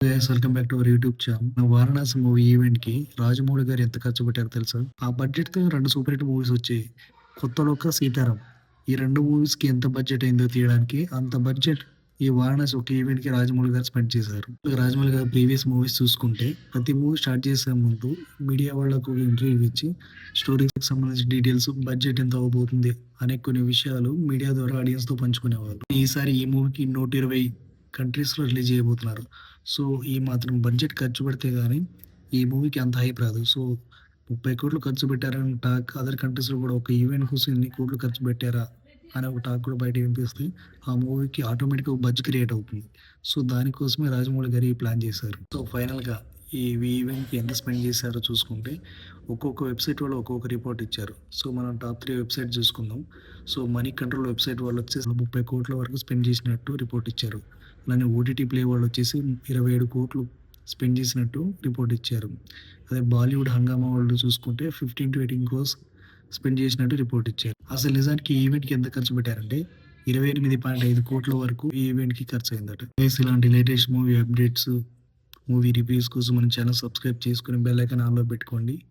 Welcome back to our YouTube channel Varanasi movie ఈవెంట్కి రాజమౌళి గారు ఎంత ఖర్చు పెట్టారో తెలుసా? ఆ బడ్జెట్తో రెండు సూపర్ హిట్ మూవీస్ వచ్చాయి. కొత్త లోక సీతారాం. ఈ రెండు మూవీస్కి ఎంత బడ్జెట్ అయిందో తీయడానికి అంత బడ్జెట్ ఈ వారణాసి ఒక ఈవెంట్కి రాజమౌళి గారు స్పెండ్ చేశారు. రాజమౌళి గారు ప్రీవియస్ మూవీస్ చూసుకుంటే ప్రతి మూవీ స్టార్ట్ చేసే ముందు మీడియా వాళ్ళకు ఇంటర్వ్యూ ఇచ్చి స్టోరీకి సంబంధించిన డీటెయిల్స్ బడ్జెట్ ఎంత అవబోతుంది అనే కొన్ని విషయాలు మీడియా ద్వారా ఆడియన్స్తో పంచుకునేవారు ఈసారి ఈ మూవీకి నూట ఇరవై కంట్రీస్లో రిలీజ్ చేయబోతున్నారు. సో ఈ మాత్రం బడ్జెట్ ఖర్చు పెడితే కానీ ఈ మూవీకి అంత హైప్ రాదు. సో ముప్పై కోట్లు ఖర్చు పెట్టారని టాక్ అదర్ కంట్రీస్లో కూడా ఒక ఈవెంట్ కోసం ఎన్ని కోట్లు ఖర్చు పెట్టారా అనే ఒక టాక్ కూడా బయట వినిపిస్తే ఆ మూవీకి ఆటోమేటిక్గా ఒక బడ్జ్ క్రియేట్ అవుతుంది. సో దానికోసమే రాజమౌళి గారు ఈ ప్లాన్ చేశారు. సో ఫైనల్గా ఈ ఈవెంట్కి ఎంత స్పెండ్ చేశారో చూసుకుంటే ఒక్కొక్క వెబ్సైట్ వాళ్ళు ఒక్కొక్క రిపోర్ట్ ఇచ్చారు. సో మనం టాప్ త్రీ వెబ్సైట్ చూసుకుందాం. సో మనీ కంట్రోల్ వెబ్సైట్ వాళ్ళు వచ్చేసి ముప్పై కోట్ల వరకు స్పెండ్ చేసినట్టు రిపోర్ట్ ఇచ్చారు. అలానే ఓటీటీ ప్లే వాళ్ళు వచ్చేసి ఇరవై ఏడు కోట్లు స్పెండ్ చేసినట్టు రిపోర్ట్ ఇచ్చారు. అదే బాలీవుడ్ హంగామా వాళ్ళు చూసుకుంటే fifteen to eighteen crores spend చేసినట్టు రిపోర్ట్ ఇచ్చారు. అసలు నిజానికి ఈ ఈవెంట్కి ఎంత ఖర్చు పెట్టారంటే ఇరవై ఎనిమిది పాయింట్ ఐదు కోట్ల వరకు ఈ ఈవెంట్కి ఖర్చు అయిందట. ప్లేస్ ఇలాంటి latest movie updates movie reviews కోసం మన ఛానల్ సబ్స్క్రైబ్ చేసుకుని బెల్ ఐకాన్ ఆన్లో పెట్టుకోండి.